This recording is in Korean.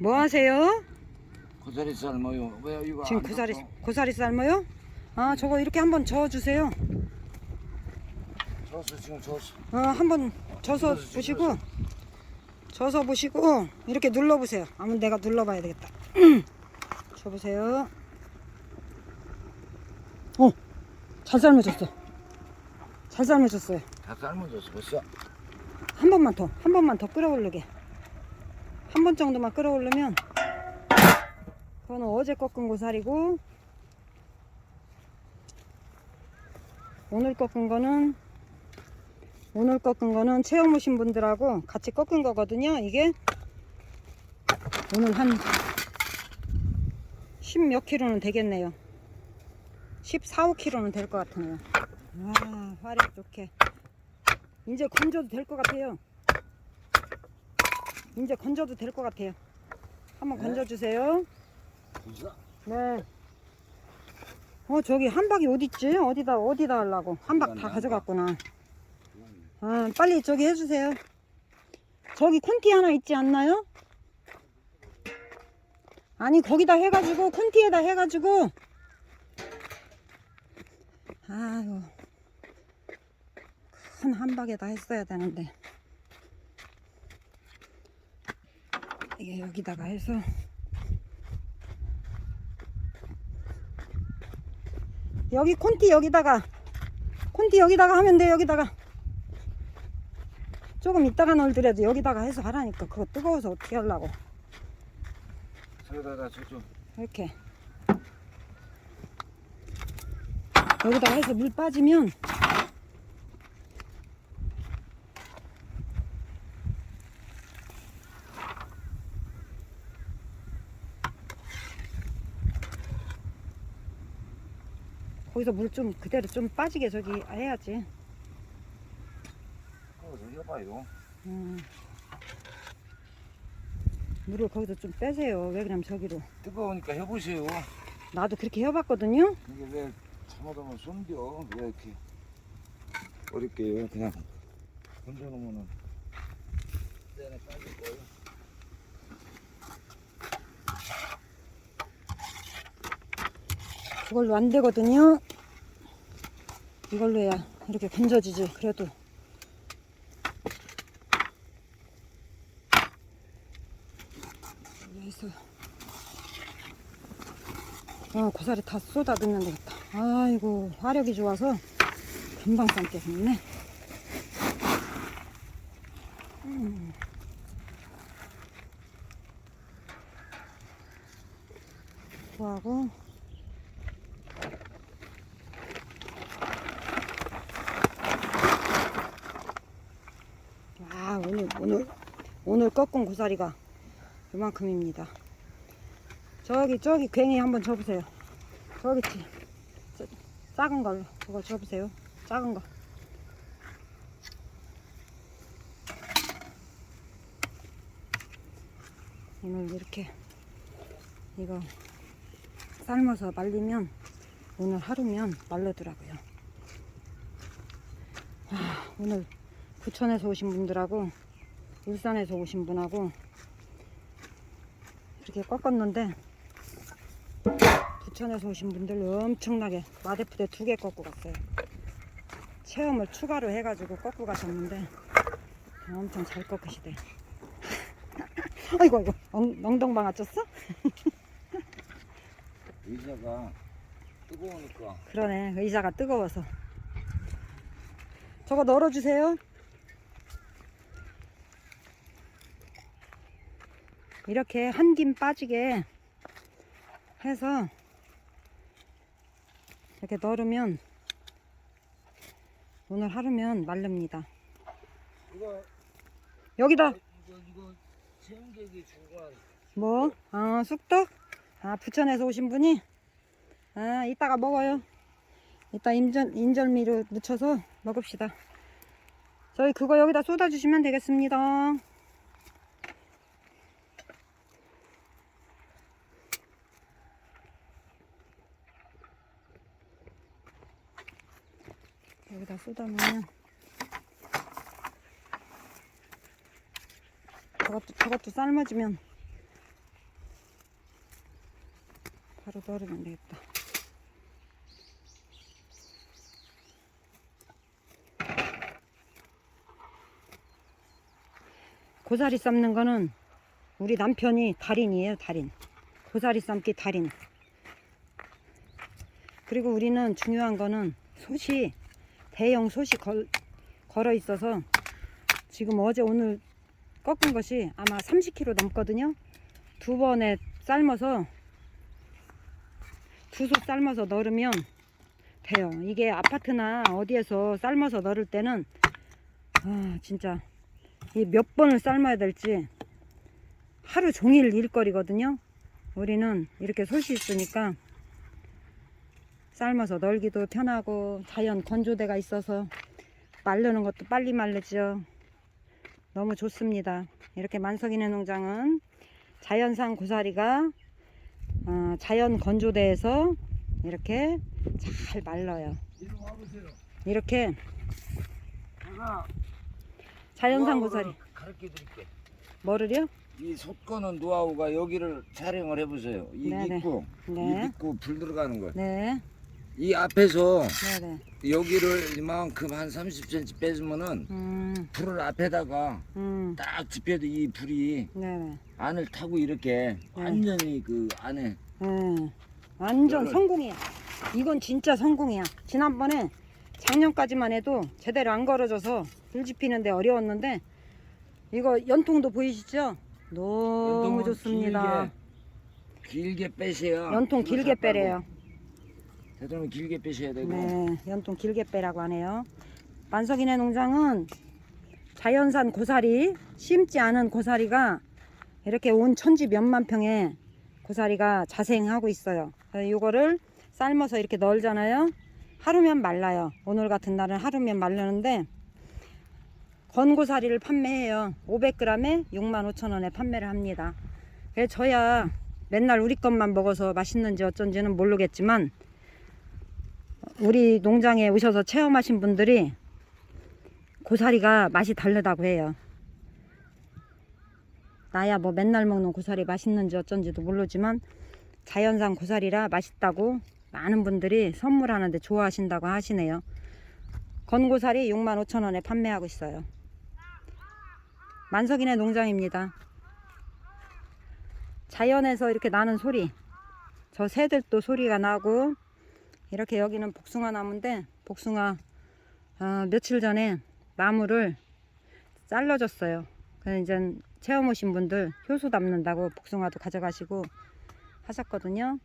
뭐 하세요? 고사리 삶아요. 왜 이거 지금 안 고사리 닦아? 고사리 삶아요? 아 저거 이렇게 한번 저어 주세요. 졌어 지금 졌어. 어 한번 저서 저어서, 보시고 저서 보시고 이렇게 눌러 보세요. 아무 내가 눌러 봐야 되겠다. 저 보세요. 어, 잘 삶아졌어. 잘 삶아졌어요. 다 삶아졌어 벌써. 한 번만 더, 한 번만 더 끓어오르게. 한 번 정도만 끓어오르면 그거는 어제 꺾은 고사리고 오늘 꺾은 거는 오늘 꺾은 거는 체험 오신 분들하고 같이 꺾은 거거든요. 이게 오늘 한 10 몇 킬로는 되겠네요. 14, 5킬로는 될 것 같네요. 와, 화력 좋게. 이제 건져도 될 것 같아요. 이제 건져도 될 것 같아요. 한번 네. 건져주세요. 네. 어 저기 한박이 어디 있지? 어디다 어디다 하려고? 한박 다 가져갔구나. 아 빨리 저기 해주세요. 저기 콘티 하나 있지 않나요? 아니 거기다 해가지고 콘티에다 해가지고. 아유 큰 한박에다 했어야 되는데 이게 여기다가 해서. 여기 콘티 여기다가. 콘티 여기다가 하면 돼 여기다가. 조금 이따가 널더라도 여기다가 해서 하라니까. 그거 뜨거워서 어떻게 하려고. 저기다가 저좀. 이렇게. 여기다가 해서 물 빠지면 거기서 물 좀 그대로 좀 빠지게 저기 해야지 그거 해봐요. 음. 물을 거기서 좀 빼세요 왜 그러면 저기로 뜨거우니까 해보세요. 나도 그렇게 해봤거든요 이게 왜 잘못하면 손겨? 왜 이렇게 어렵게 그냥 건져놓으면은 때에 빠질 거예요. 그걸로 안 되거든요. 이걸로 해야 이렇게 건져지지. 그래도. 여기서 어, 고사리 다 쏟아 넣으면 되겠다. 아이고, 화력이 좋아서 금방 삶겠네. 음. 좋아하고 아 오늘 오늘 오늘 꺾은 고사리가 이만큼입니다. 저기 저기 괭이 한번 줘보세요. 저기 지- 저- 작은 걸로 그거 줘보세요. 작은 거. 오늘 이렇게 이거 삶아서 말리면 오늘 하루면 말르더라고요. 아, 오늘 부천에서 오신 분들하고 울산에서 오신 분하고 이렇게 꺾었는데 부천에서 오신 분들 엄청나게 마대푸대 두 개 꺾고 갔어요. 체험을 추가로 해가지고 꺾고 가셨는데 엄청 잘 꺾으시대. 아이고 아이고 엉, 엉덩방 아쳤어? 의자가 뜨거우니까 그러네 의자가 뜨거워서 저거 널어주세요 이렇게 한 김 빠지게 해서 이렇게 널으면 오늘 하루면 마릅니다 이거 여기다 이거 이거 뭐? 아 쑥떡? 아 부천에서 오신 분이? 아 이따가 먹어요 이따 인절, 인절미로 묻혀서 먹읍시다 저희 그거 여기다 쏟아주시면 되겠습니다 여기다 쏟아놓으면 저것도, 저것도 삶아지면 바로 널으면 되겠다. 고사리 삶는 거는 우리 남편이 달인이에요, 달인. 고사리 삶기 달인. 그리고 우리는 중요한 거는 솥이 대형 솥이 걸, 걸어 있어서 지금 어제 오늘 꺾은 것이 아마 30kg 넘거든요. 두 번에 삶아서 두 솥 삶아서 넣으면 돼요. 이게 아파트나 어디에서 삶아서 넣을 때는 아 진짜 이 몇 번을 삶아야 될지 하루 종일 일거리거든요. 우리는 이렇게 솥이 있으니까 삶아서 널기도 편하고 자연 건조대가 있어서 말르는 것도 빨리 말르죠. 너무 좋습니다. 이렇게 만석이네 농장은 자연산 고사리가 어, 자연 건조대에서 이렇게 잘 말라요. 이렇게 자연산 고사리. 뭐를요? 이 솥거는 노하우가 여기를 촬영을 해보세요. 이 네네. 입구, 이 네, 입구 불 들어가는 거. 네, 이 앞에서 네, 네. 여기를 이만큼 한 30cm 빼주면은 음, 불을 앞에다가 음, 딱 집혀도 이 불이 네, 네. 안을 타고 이렇게 완전히 그 안에 음, 완전 성공이야. 이건 진짜 성공이야. 지난번에 작년까지만 해도 제대로 안 걸어져서 불 지피는데 어려웠는데 이거 연통도 보이시죠? 너무 연통은 좋습니다. 길게, 길게 빼셔야 연통 길게 잘 빼래요. 되도록 길게 빼셔야 되고 네, 연통 길게 빼라고 하네요. 만석이네 농장은 자연산 고사리, 심지 않은 고사리가 이렇게 온 천지 몇만 평에 고사리가 자생하고 있어요. 이거를 삶아서 이렇게 널잖아요. 하루면 말라요. 오늘 같은 날은 하루면 말르는데 건고사리를 판매해요. 500g에 65,000원에 판매를 합니다. 그래서 저야 맨날 우리 것만 먹어서 맛있는지 어쩐지는 모르겠지만 우리 농장에 오셔서 체험하신 분들이 고사리가 맛이 다르다고 해요. 나야 뭐 맨날 먹는 고사리 맛있는지 어쩐지도 모르지만 자연산 고사리라 맛있다고 많은 분들이 선물하는데 좋아하신다고 하시네요. 건고사리 65,000원에 판매하고 있어요. 만석이네 농장입니다. 자연에서 이렇게 나는 소리. 저 새들도 소리가 나고 이렇게 여기는 복숭아 나무인데 복숭아 아, 며칠 전에 나무를 잘라줬어요. 이제 체험 오신 분들 효소 담는다고 복숭아도 가져가시고 하셨거든요.